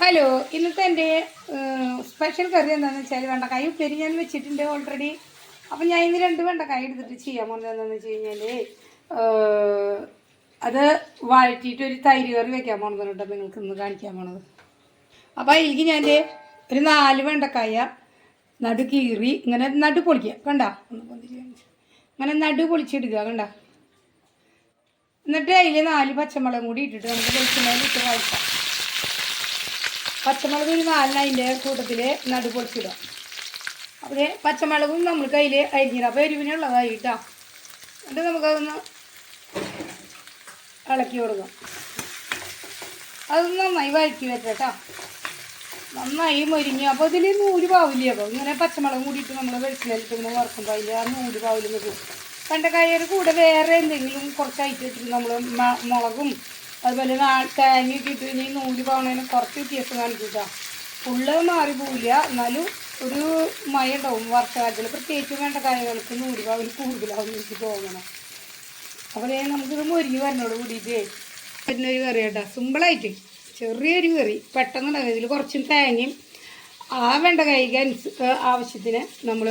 Hello ഇന്നത്തെ എന്റെ special കറി എന്താണെന്ന് വെച്ചാൽ വെണ്ടക്കായ ഉപ്പേരി ഞാൻ വെച്ചിട്ടുണ്ട് ഓൾറെഡി അപ്പം ഞാൻ ഇന്ന് രണ്ട് വെണ്ടക്കായ എടുത്തിട്ട് ചെയ്യാൻ പോകുന്നത് എന്താണെന്ന് വെച്ച് കഴിഞ്ഞാൽ അത് വഴറ്റിയിട്ട് ഒരു തൈര് കറി വെക്കാൻ പോകുന്നത് കേട്ടോ നിങ്ങൾക്ക് ഇന്ന് കാണിക്കാൻ പോണത് അപ്പോൾ അതിലേക്ക് ഞാൻ ഒരു നാല് വെണ്ടക്കായ നടു കീറി ഇങ്ങനെ നടു പൊളിക്കുക കണ്ട? ഇങ്ങനെ നടു പൊളിച്ചെടുക്കുക കണ്ട? എന്നിട്ട് അതിൽ നാല് പച്ചമുളകും കൂടി ഇട്ടിട്ട് നമുക്ക് വെളിച്ചെണ്ണയിൽ ഇട്ട് വഴറ്റാം. പച്ചമുളക് ഒരു നാലിന് കൂട്ടത്തിൽ നടു പൊളിച്ചിടാം അപ്പോൾ പച്ചമുളകും നമ്മൾ കയ്യിൽ അരിഞ്ഞിടാം. അപ്പോൾ എരിവിനുള്ളതായി കേട്ടോ എന്നിട്ട് നമുക്കതൊന്ന് ഇളക്കി കൊടുക്കാം. അതൊന്ന് നന്നായി വഴക്കി വെച്ചേട്ടാ. നന്നായി മൊരിഞ്ഞു. അപ്പോൾ ഇതിൽ നൂൽ പാവില്ല? അപ്പോൾ ഇങ്ങനെ പച്ചമുളകും കൂടിയിട്ട് നമ്മൾ വെളിച്ചിലിട്ട് ഇങ്ങനെ വറക്കുമ്പോൾ അതിൽ ആ നൂൽ നിൽക്കും. വെണ്ടക്കായയുടെ കൂടെ വേറെ എന്തെങ്കിലും കുറച്ച് ഐറ്റം ഇട്ടിട്ട് നമ്മൾ മുളകും അതുപോലെ തേങ്ങയൊക്കെ കഴിഞ്ഞാൽ ഈ നൂൽ പോകണതിന് കുറച്ച് വ്യത്യാസം കാണിക്കുക കേട്ടോ ഫുള്ള് മാറി പോവില്ല. എന്നാലും ഒരു മയ ഉണ്ടാവും വർഷകാലത്തിൽ. പ്രത്യേകിച്ച് വേണ്ട കാര്യങ്ങൾക്ക് നൂൽ പാവിൽ കൂടുതലാവും എനിക്ക് പോകണം അപ്പോൾ നമുക്കിത് മുരിഞ്ഞ് വരണോട് കൂടിയിട്ടേ പിന്നൊരു കറി കേട്ടോ. സിമ്പിളായിട്ട് ചെറിയൊരു കറി. പെട്ടെന്ന് ഇതിൽ കുറച്ച് തേങ്ങയും ആ വെണ്ട അനുസ ആവശ്യത്തിന് നമ്മൾ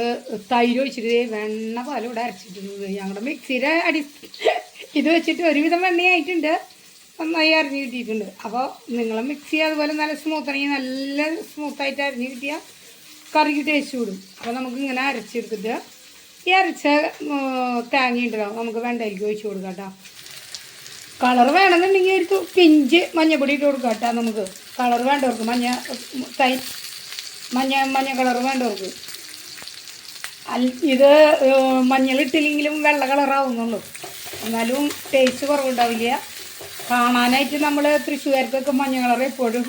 തൈര് ഒഴിച്ചിട്ട് വെണ്ണ പാലും ഇവിടെ അരച്ചിട്ടുണ്ട് ഞങ്ങളുടെ മിക്സിയുടെ അടി ഇത് വെച്ചിട്ട് ഒരുവിധം വെണ്ണയായിട്ടുണ്ട്. നന്നായി അരിഞ്ഞ് കിട്ടിയിട്ടുണ്ട് അപ്പോൾ നിങ്ങൾ മിക്സി അതുപോലെ നല്ല സ്മൂത്ത് ആണെങ്കിൽ നല്ല സ്മൂത്തായിട്ട് അരിഞ്ഞ് കിട്ടിയാൽ കറിക്ക് ടേസ്റ്റ് കൂടും. അപ്പോൾ നമുക്ക് ഇങ്ങനെ അരച്ചെടുത്തിട്ട് ഈ അരച്ച തേങ്ങ ഉണ്ടല്ലോ നമുക്ക് വെണ്ടയ്ക്ക് ഒഴിച്ചു കൊടുക്കാം കേട്ടോ. കളർ വേണമെന്നുണ്ടെങ്കിൽ ഒരു പിഞ്ച് മഞ്ഞപ്പൊടി ഇട്ട് കൊടുക്കാം കേട്ടോ നമുക്ക്. കളർ വേണ്ടവർക്ക് മഞ്ഞ തൈ മഞ്ഞ മഞ്ഞ കളർ വേണ്ടവർക്ക്. അൽ ഇത് മഞ്ഞളിട്ടില്ലെങ്കിലും വെള്ള കളറാവുന്നുള്ളൂ എന്നാലും ടേസ്റ്റ് കുറവുണ്ടാവില്ല. കാണാനായിട്ട് നമ്മൾ തൃശ്ശൂർക്കൊക്കെ മഞ്ഞ കളർ എപ്പോഴും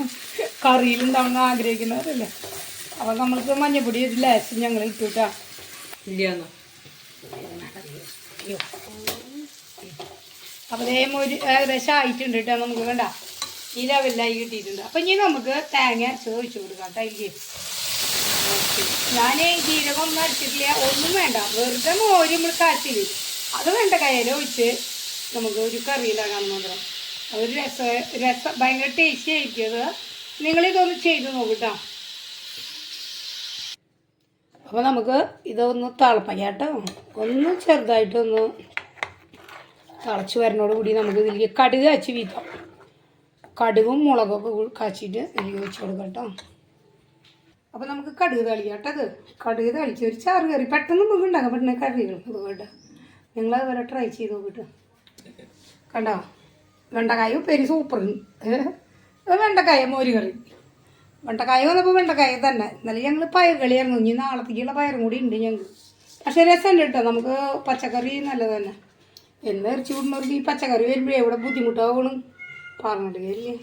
കറിയിലുണ്ടാവണമെന്ന് ആഗ്രഹിക്കുന്നവരല്ലേ? അപ്പോൾ നമ്മൾക്ക് മഞ്ഞപ്പൊടി ഒരു ലേശം ഞങ്ങൾ ഇട്ടുട്ടാ ഇല്ലയെന്നോ? അപ്പോൾ അതേ ഒരു ഏകദേശം ആയിട്ടുണ്ട് കേട്ടോ നമുക്ക് വേണ്ട ഈ ലെവലിലായി കിട്ടിയിട്ടുണ്ട്. അപ്പം ഇനി നമുക്ക് തേങ്ങ അരച്ചത് ഒഴിച്ചു കൊടുക്കാം കേട്ടോ ഞാൻ ജീരകം ഒന്നും അരച്ചിട്ടില്ല. ഒന്നും വേണ്ട. വെറുതെ മോര് നമ്മൾ കാച്ചിൽ അത് വേണ്ട കയ്യിൽ ഒഴിച്ച് നമുക്ക് ഒരു കറിയിലാകാൻ മാത്രം. ഒരു രസ രസ ഭയങ്കര ടേസ്റ്റി ആയിരിക്കും അത്. നിങ്ങളിതൊന്ന് ചെയ്ത് നോക്കട്ടോ അപ്പോൾ നമുക്ക് ഇതൊന്ന് തിളപ്പിക്കാം കേട്ടോ. ഒന്ന് ചെറുതായിട്ടൊന്ന് തിളച്ച് വരുന്നതോട് കൂടി നമുക്ക് ഇതിലേക്ക് കടുക് കാച്ചി വീത്താം കടുകും മുളകൊക്കെ കാച്ചിട്ട് ഇതിലേക്ക് വെച്ച് കൊടുക്കാം കേട്ടോ. അപ്പോൾ നമുക്ക് കടുക് തളിക്കാം അത് കടുക് തളിച്ച് ഒരു ചാറ് കറി. പെട്ടെന്ന് നമുക്ക് ഉണ്ടാക്കാൻ പറ്റുന്ന കറികൾ അതുകൊണ്ട് നിങ്ങൾ അതുപോലെ ട്രൈ ചെയ്ത് നോക്കിട്ട് കണ്ടോ? വെണ്ടക്കായ ഉപ്പേരി സൂപ്പർ വെണ്ടക്കായ മോരുകറി വെണ്ടക്കായ വന്നപ്പോൾ വെണ്ടക്കായ തന്നെ. ഇന്നലെ ഞങ്ങൾ പയർ കളിയായിരുന്നു. ഇനി നാളത്തേക്കുള്ള പയറും കൂടി ഉണ്ട് ഞങ്ങൾക്ക് പക്ഷേ രസമുണ്ട് കേട്ടോ നമുക്ക് പച്ചക്കറി നല്ലത് തന്നെ. എന്ന് ഇറച്ചി വിടുന്നവർക്ക് ഈ പച്ചക്കറി വരുമ്പോഴേ എവിടെ ബുദ്ധിമുട്ടാവണം പറഞ്ഞിട്ട് കാര്യമില്ലേ.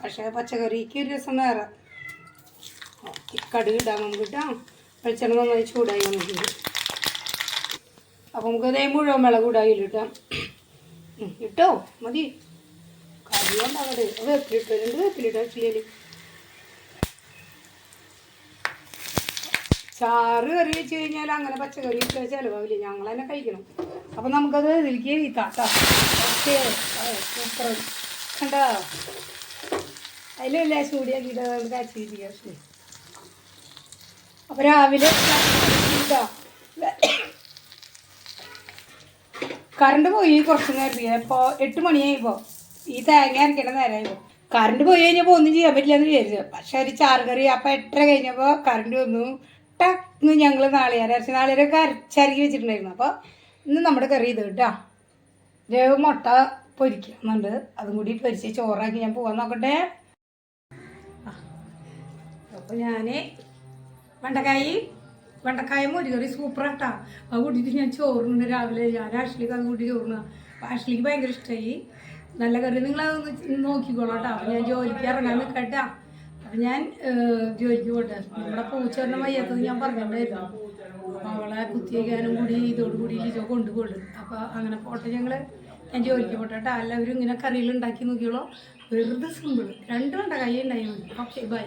പക്ഷേ പച്ചക്കറിക്ക് ഒരു രസം വേറെ. കടുക് ഇടാം നമുക്ക് ഇട്ടാ വെളിച്ചെണ്ണ നന്നായി ചൂടായി നമുക്ക് അപ്പം നമുക്ക് അതേ മുഴുവൻ മുളക് ഉം, ഇട്ടോ? മതി. കറി അവിടെ വേപ്പിലിട്ടോ രണ്ട് വേപ്പിലിട്ടോ ചാറ് കറി വെച്ച് കഴിഞ്ഞാൽ അങ്ങനെ പച്ചക്കറി ഇട്ട് ചിലവാവില്ല. ഞങ്ങൾ തന്നെ കഴിക്കണം. അപ്പം നമുക്കത് ഇതിലേക്ക് സൂപ്പർ കണ്ടോ? അതിലെല്ലാം ചൂടിയാക്കിയിട്ട് അത് പക്ഷേ അപ്പം രാവിലെ. കറണ്ട് പോയി കുറച്ച് നേരത്തെ. ഇപ്പോൾ എട്ട് മണിയായിപ്പോൾ ഈ തേങ്ങ അരക്കണ നേരമായിപ്പോൾ കറണ്ട് പോയി കഴിഞ്ഞപ്പോൾ ഒന്നും ചെയ്യാൻ പറ്റില്ല എന്ന് വിചാരിച്ചു. പക്ഷെ ഒരു ചാറ് കറി അപ്പം എട്ടര കഴിഞ്ഞപ്പോൾ കറണ്ട് വന്നു. ടക്ക് ഞങ്ങൾ നാളികേരം അരച്ച് നാളികേരമൊക്കെ അരച്ചരക്കി വെച്ചിട്ടുണ്ടായിരുന്നു. അപ്പോൾ ഇന്ന് നമ്മുടെ കറി ഇത് കേട്ടോ രവ് മുട്ട പൊരിക്കുന്നുണ്ട്. അതും കൂടി പൊരിച്ച് ചോറാക്കി ഞാൻ പോകാൻ നോക്കട്ടെ. അപ്പോൾ ഞാൻ വെണ്ടക്കായി വെണ്ടക്കായ മുരുകറി സൂപ്പർ ആട്ടാ. അത് കൂട്ടിയിട്ട് ഞാൻ ചോറുണ്ട് രാവിലെ. ഞാൻ ആഷ്ലിക്ക് അത് കൂട്ടി ചോറിന് അപ്പോൾ ആഷ്ലിക്ക് ഭയങ്കര ഇഷ്ടമായി നല്ല കറി നിങ്ങളതൊന്ന് നോക്കിക്കോളൂ കേട്ടോ. അപ്പം ഞാൻ ജോലിക്ക് ഇറങ്ങാൻ നിൽക്കട്ട അപ്പം ഞാൻ ജോലിക്ക് പോട്ടെ. നമ്മുടെ പൂച്ചേറിന് വയ്യാത്തത് ഞാൻ പറഞ്ഞിട്ടുണ്ടായിരുന്നു. അവളെ കുത്തിയേക്കാനും കൂടി ഇതോട് കൂടി ലിജോ കൊണ്ടുപോകും അപ്പോൾ അങ്ങനെ പോട്ടെ ഞങ്ങൾ ഞാൻ ജോലിക്ക് പോട്ടെ കേട്ടോ. എല്ലാവരും ഇങ്ങനെ കറിയിൽ ഉണ്ടാക്കി നോക്കിയോളൂ വെറുതെ സിമ്പിൾ രണ്ടും ഉണ്ടായി മതി. Okay bye